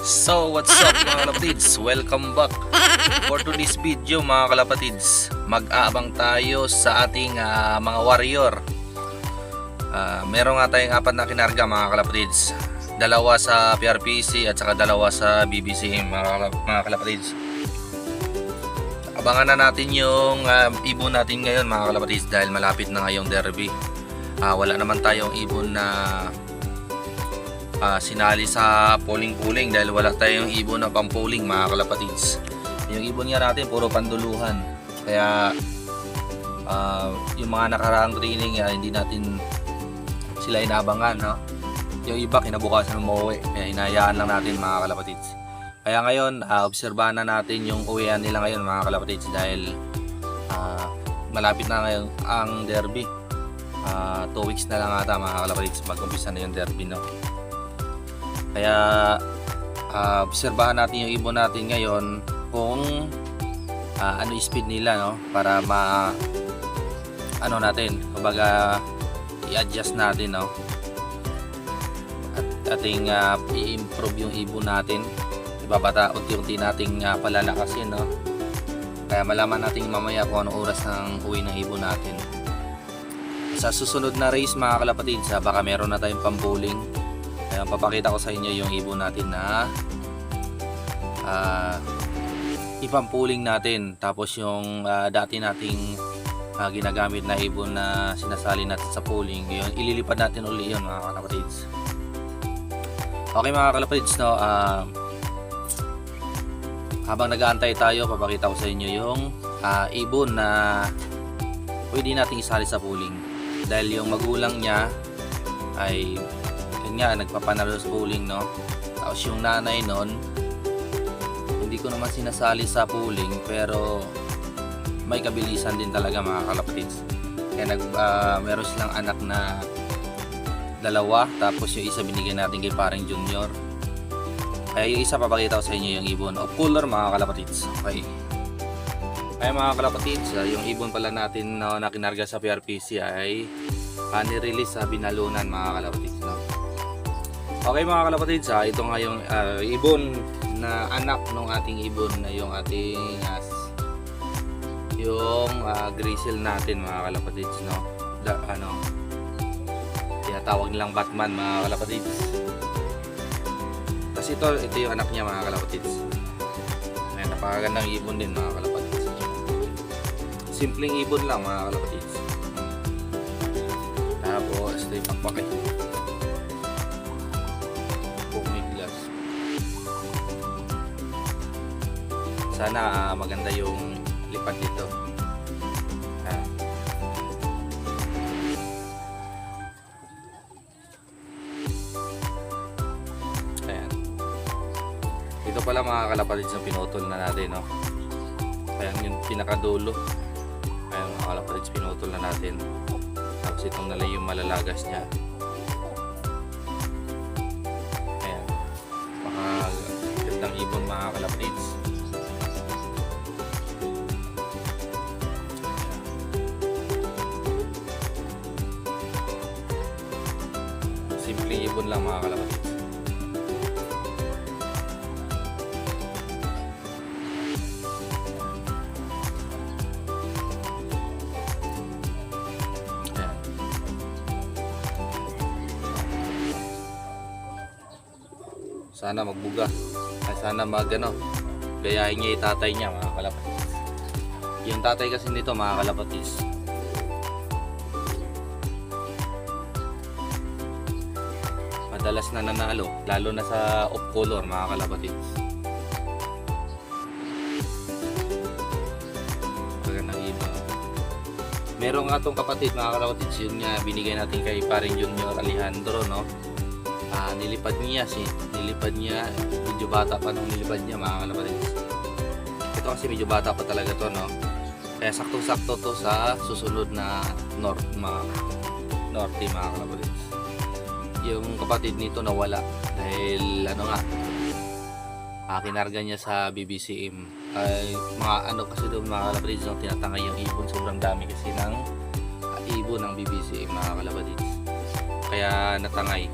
So, what's up mga kalapatids? Welcome back for today's video mga kalapatids. Mag-aabang tayo sa ating ah, mga warrior. Ah, meron nga tayong apat na kinarga mga kalapatids. Dalawa sa PRPC at saka dalawa sa BBC mga, mga kalapatids. Abangan na natin yung ah, ibon natin ngayon mga kalapatids dahil malapit na ngayong derby. Ah, wala naman tayong ibon na ah, sinali sa polling-polling dahil wala tayong ibon na pang-polling mga kalapatids. Yung ibon nga natin puro panduluhan. Kaya ah, yung mga nakaraang training ah, hindi natin sila inabangan. No? Yung iba kinabukasan umuwi. Kaya hinayaan lang natin mga kalapatids. Kaya ngayon, ah, obserbahan na natin yung uwian nila ngayon mga kalapatids dahil ah, malapit na ngayon ang derby. 2 weeks na lang ata mga kalapatids mag-umpisa na yung derby. No? Kaya ah, obserbahan natin yung ibon natin ngayon kung ah, ano speed nila no? Para ma ano natin kumbaga i-adjust natin no? At ating ah, i-improve yung ibon natin. Ibabata unti-unti nating uh, palalakasin no? Kaya malaman natin mamaya kung anong oras ng uwi ng ibon natin. Sa susunod na race mga kalapatid sa baka meron na tayong pambuling Ayan, papakita ko sa inyo yung ibon natin na ah ipampuling natin. Tapos yung ah, dati nating ah, ginagamit na ibon na sinasali natin sa pooling, yun, ililipad natin uli yun mga kalapatids. Okay mga kalapatids, no, ah, habang nag-aantay tayo, papakita ko sa inyo yung ah, ibon na pwede nating isali sa pooling. Dahil yung magulang niya ay yun nga, nagpapanalo sa no? Tapos yung nanay nun, hindi ko naman sinasali sa pooling, pero may kabilisan din talaga mga kalapatids. Kaya nag, ah, meron silang anak na dalawa, tapos yung isa binigyan natin kay parang junior. Kaya yung isa papakita ko sa inyo yung ibon of color mga kalapatids. Okay. Kaya mga kalapatids, ah, yung ibon pala natin na nakinarga sa PRPC ay uh, nirelease sa binalunan mga kalapatids. No? Okay mga kalapatids, ha, ito nga yung ah, ibon na anak ng ating ibon na yung ating as yung uh, grizzle natin mga kalapatids no? Da, ano tinatawag nilang Batman mga kalapatids kasi ito ito yung anak niya mga kalapatids Ayan, napakagandang ibon din mga kalapatids simpleng ibon lang mga kalapatids tapos ito yung pakpakit Sana ah, maganda yung lipad dito. Ah. Ayan. Dito pala mga kalapatids na pinutol na natin, no? Ayan yung pinakadulo. Ayan mga kalapatids, pinutol na natin. Tapos itong nalay yung malalagas niya. Ayan. Mga gandang ibon mga kalapatids. Ibon lang mga kalapatids. Ayan. sana magbuga sana mag ano gayahin niya yung tatay niya mga kalapatis yung tatay kasi nito mga kalapatis madalas na nanalo lalo na sa off color mga kalapatis magandang iba meron nga tong kapatid mga kalapatis yun nga binigay natin kay paring Junior Alejandro no? Ah, nilipad niya si nilipad niya medyo bata pa nung nilipad niya mga kalapatids ito kasi medyo bata pa talaga to no? Kaya saktong sakto to sa susunod na north mga norte mga kalapatids yung kapatid nito nawala dahil ano nga ah, kinarga niya sa BBCM ay mga ano kasi doon mga kalapatids no, tinatangay yung ibon sobrang dami kasi ng ah, ibon ng BBCM mga kalapatids kaya natangay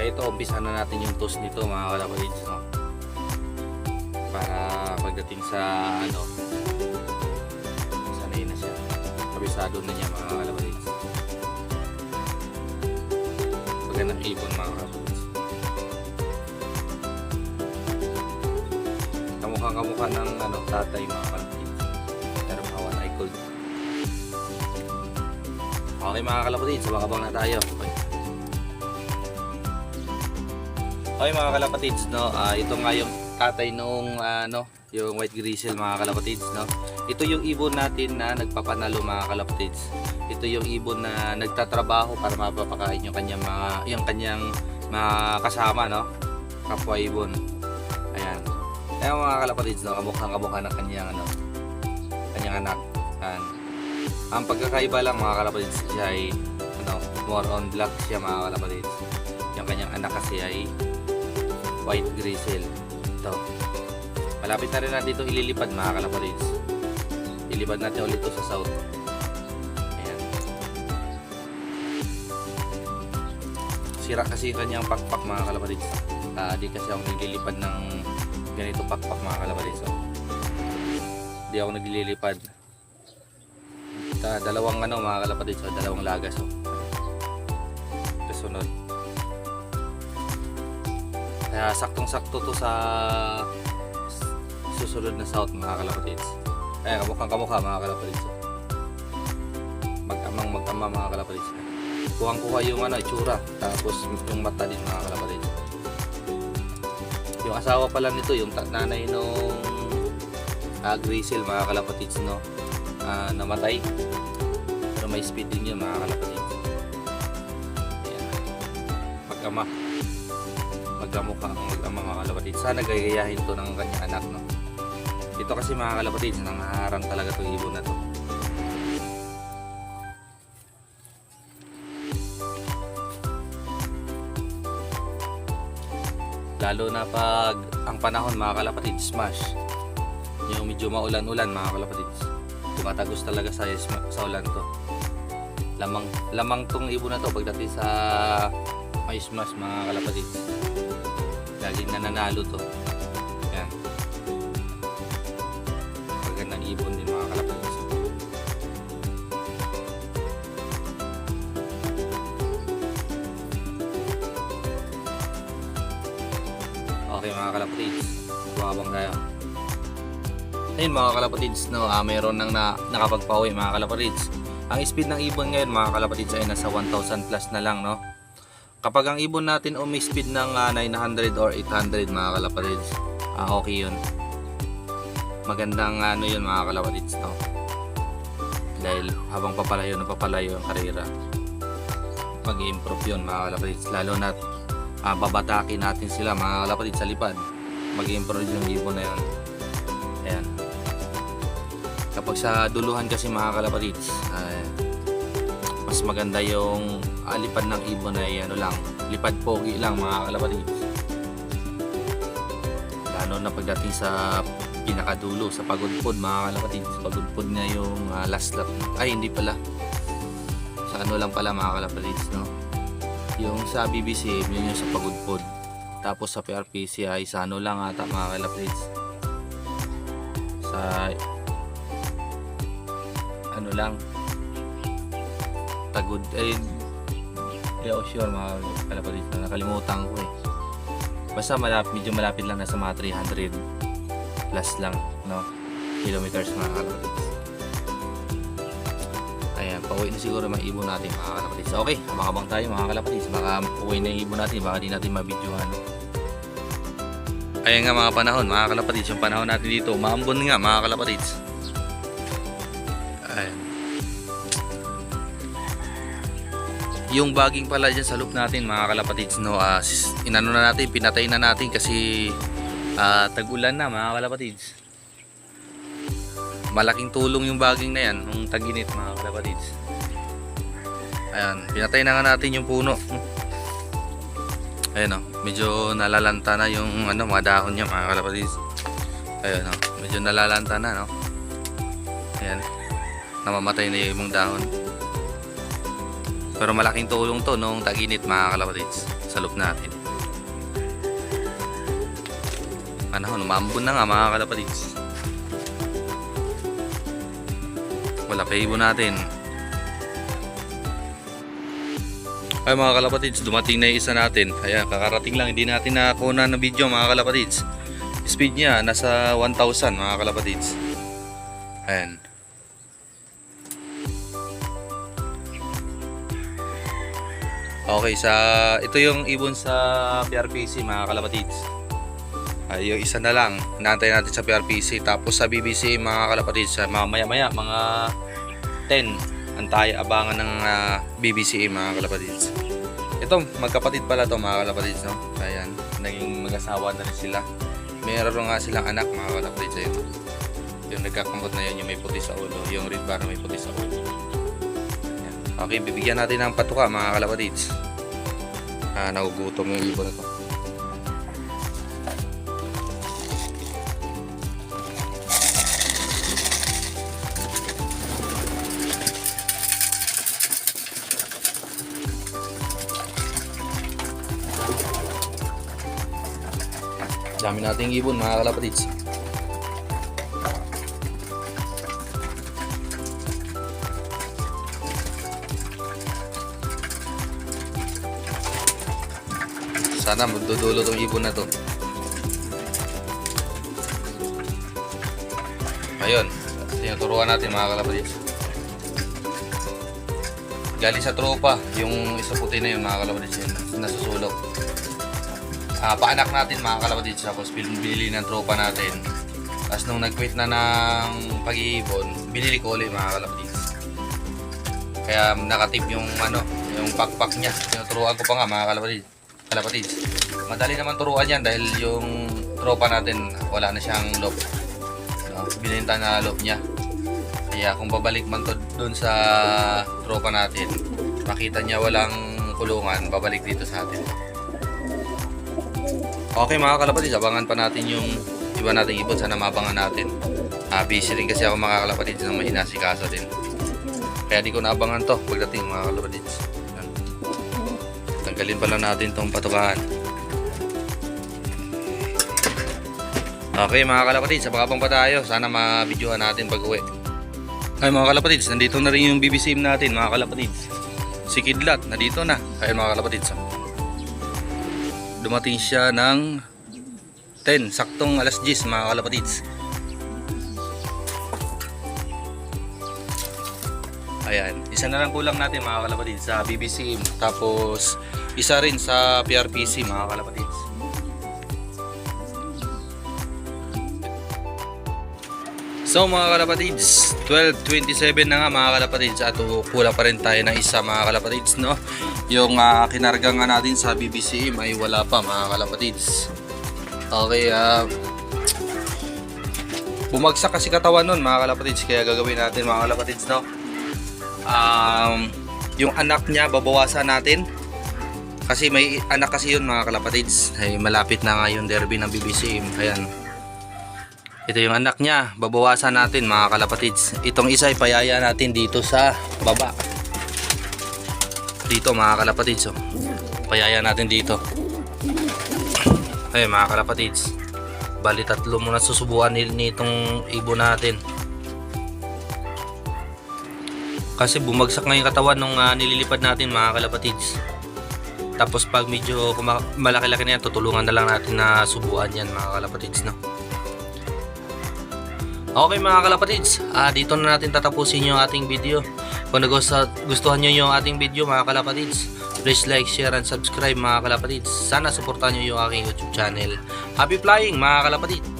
Kaya ito, umpisa na natin yung toast nito mga kalapatids. No? Para pagdating sa ano, sanay na siya. Kabisado na niya mga kalapatids. Magandang ibon mga kalapatids. Kamukha kamukha ng ano, tatay mga kalapatids. Pero kawan ay cold. Okay mga kalapatids, sabakabang na tayo. Okay. Okay mga kalapatids, no, ah, ito nga yung tatay nung ano, yung white grizzle mga kalapatids, no. Ito yung ibon natin na nagpapanalo mga kalapatids. Ito yung ibon na nagtatrabaho para mapapakain yung kanyang mga yung kanyang mga kasama, no. Kapwa ibon. Ayan. Ayan mga kalapatids, no, kabukhang kabukha ng kanyang ano, kanyang anak. Ayan. Ang pagkakaiba lang mga kalapatids siya ay ano, more on black siya mga kalapatids. Yung kanyang anak kasi ay white grizzle. Ito. Malapit na rin natin ito ililipad mga kalapatids. Ilipad natin ulit ito sa south. Sira kasi kanyang pakpak mga kalapatids. Ah, di kasi ako naglilipad ng ganito pakpak mga kalapatids. Oh. Di ako naglilipad. Ta, dalawang ano mga kalapatids, oh, dalawang lagas. Oh. Kasunod. Kaya saktong-sakto to sa susunod na south mga kalapatids. Kaya kamukhang kamukha mga kalapatids. oh. Mag-amang mag-ama mga kalapatids. Kuhang-kuha yung ano, itsura. Tapos yung mata din mga kalapatids. Yung asawa pala nito, yung nanay nung uh, grizzle mga kalapatids no. Ah, namatay. Pero may speed din yun mga kalapatids. Ayan. Mag-ama magkamukha ang mag-ama mga kalapatid. Sana gagayahin to ng kanyang anak, no? Ito kasi mga kalapatid, nangaharang talaga itong ibon na to. Lalo na pag ang panahon mga kalapatid, smash. Yung medyo maulan-ulan mga kalapatid. Tumatagos talaga sa, sa ulan to. Lamang, lamang tong ibon na to pagdating sa may smash mga kalapatid. Laging nananalo to. Yan. Magandang ibon din kalapatids. Buhabang tayo. Ayun mga kalapatids, no, ah, mayroon nang na, nakapagpauwi mga kalapatids. Ang speed ng ibon ngayon mga kalapatids ay nasa 1,000 plus na lang, no? Kapag ang ibon natin umi speed ng ah, 900 or 800 mga kalapatids, ah, okay yun. Magandang ano yun mga kalapatids, no? Dahil habang papalayo na papalayo ang karera, mag-improve yun mga kalapatids. Lalo na ah, babatakin natin sila mga kalapatids sa lipad. Mag-improve yung ibon na yun. Ayan. Kapag sa duluhan kasi mga kalapatids, ay mas maganda yung lipad ng ibon ay ano lang, lipad pogi lang mga kalapatids. Lalo na pagdating sa pinakadulo sa pagudpod mga kalapatids. Pagudpod nga yung ah, last lap. Ay hindi pala. Sa ano lang pala mga kalapatids no. Yung sa BBC yun yung sa pagudpod. Tapos sa PRPC ay sa ano lang ata mga kalapatids. Sa ano lang tagod eh hindi ako sure mga kalapatids na nakalimutan ko eh basta malapit, medyo malapit lang nasa mga 300 plus lang no kilometers mga kalapatids ayan pauwi na siguro mga ibon natin mga kalapatids okay makabang tayo mga kalapatids baka uwi na ibon natin baka di natin mabidyohan. Ayan nga mga panahon mga kalapatids yung panahon natin dito. Maambon nga mga kalapatids ayan. Yung baging pala dyan sa loop natin mga kalapatids no sis- inano na natin pinatay na natin kasi ah, tag-ulan na mga kalapatids malaking tulong yung baging na yan yung taginit mga kalapatids ayan pinatay na nga natin yung puno ayan o medyo nalalanta na yung ano mga dahon niya mga kalapatids ayan o medyo nalalanta na no ayan namamatay na yung ibang dahon pero malaking tulong to nung taginit mga kalapatids. sa loob natin. Panahon, umambon na nga mga kalapatids. Wala pa ibon natin. Ay mga kalapatids, dumating na yung isa natin. Ayan, kakarating lang, hindi natin nakakuha ng video mga kalapatids. Speed niya, nasa 1,000 mga kalapatids. Ayan. Okay, sa ito yung ibon sa PRPC mga kalapatids. Ay, yung isa na lang. Naantay natin sa PRPC. Tapos sa BBC mga kalapatids, sa mamaya maya mga 10 antay abangan ng ah, BBC mga kalapatids. Ito, magkapatid pala to mga kalapatids, no? Ayan, naging mag-asawa na rin sila. Meron nga silang anak mga kalapatids. Ayun. Yung nagkakambot na yun, yung may puti sa ulo. Yung red bar may puti sa ulo. Ayan. Okay, bibigyan natin ng patuka mga kalapatids. Ah, nagugutom yung ibon na. Dami nating ibon mga kalapatids. Sana magdudulo tong ibon na to. Ayun, tinuturuan natin mga kalapatids. Galing sa tropa, yung isa puti na yun mga kalapatids yun, nasusulok. Ah, paanak natin mga kalapatids tapos binili ng tropa natin. Tapos nung nag-quit na ng pag-iibon, binili ko ulit mga kalapatids. Kaya nakatip yung ano, yung pakpak niya. Tinuturuan ko pa nga mga kalapatids. kalapatids. Madali naman turuan yan dahil yung tropa natin wala na siyang loop. No, bininta na loop niya. Kaya kung babalik man to dun sa tropa natin, makita niya walang kulungan, babalik dito sa atin. Okay mga kalapatid, abangan pa natin yung iba nating ibon. Sana mabangan natin. Ah, busy rin kasi ako mga kalapatid na may inasikaso din. Kaya di ko naabangan to pagdating mga kalapatid. Tanggalin pala natin tong patukahan. Okay mga kalapatid, sabakabang pa tayo. Sana ma-videohan natin pag uwi. Ay mga kalapatids, nandito na rin yung BBC natin mga kalapatids. Si Kidlat, nandito na. Ayun mga kalapatids. oh. Dumating siya ng 10, saktong alas 10 mga kalapatids. Ayan, isa na lang kulang natin mga kalapatids sa BBC. Tapos isa rin sa PRPC mga kalapatids. So mga kalapatids, 12.27 na nga mga kalapatids at kulang pa rin tayo ng isa mga kalapatids no. Yung uh, kinarga nga natin sa BBC ay wala pa mga kalapatids. Okay, ah bumagsak kasi katawan nun mga kalapatids kaya gagawin natin mga kalapatids no. Um, yung anak niya babawasan natin kasi may anak kasi yun mga kalapatids ay malapit na nga yung derby ng BBC ayan ito yung anak niya. Babawasan natin mga kalapatids. Itong isa ipayaya natin dito sa baba. Dito mga kalapatids. Oh. Payaya natin dito. Ay mga kalapatids. Bali tatlo muna susubuan nitong ibon natin. Kasi bumagsak nga katawan nung ah, nililipad natin mga kalapatids. Tapos pag medyo malaki-laki na yan, tutulungan na lang natin na subuan yan mga kalapatids. No? Okay mga kalapatids, ah, dito na natin tatapusin yung ating video. Kung nagustuhan gustuhan nyo yung ating video mga kalapatids, please like, share, and subscribe mga kalapatids. Sana supportan nyo yung aking YouTube channel. Happy flying mga kalapatids!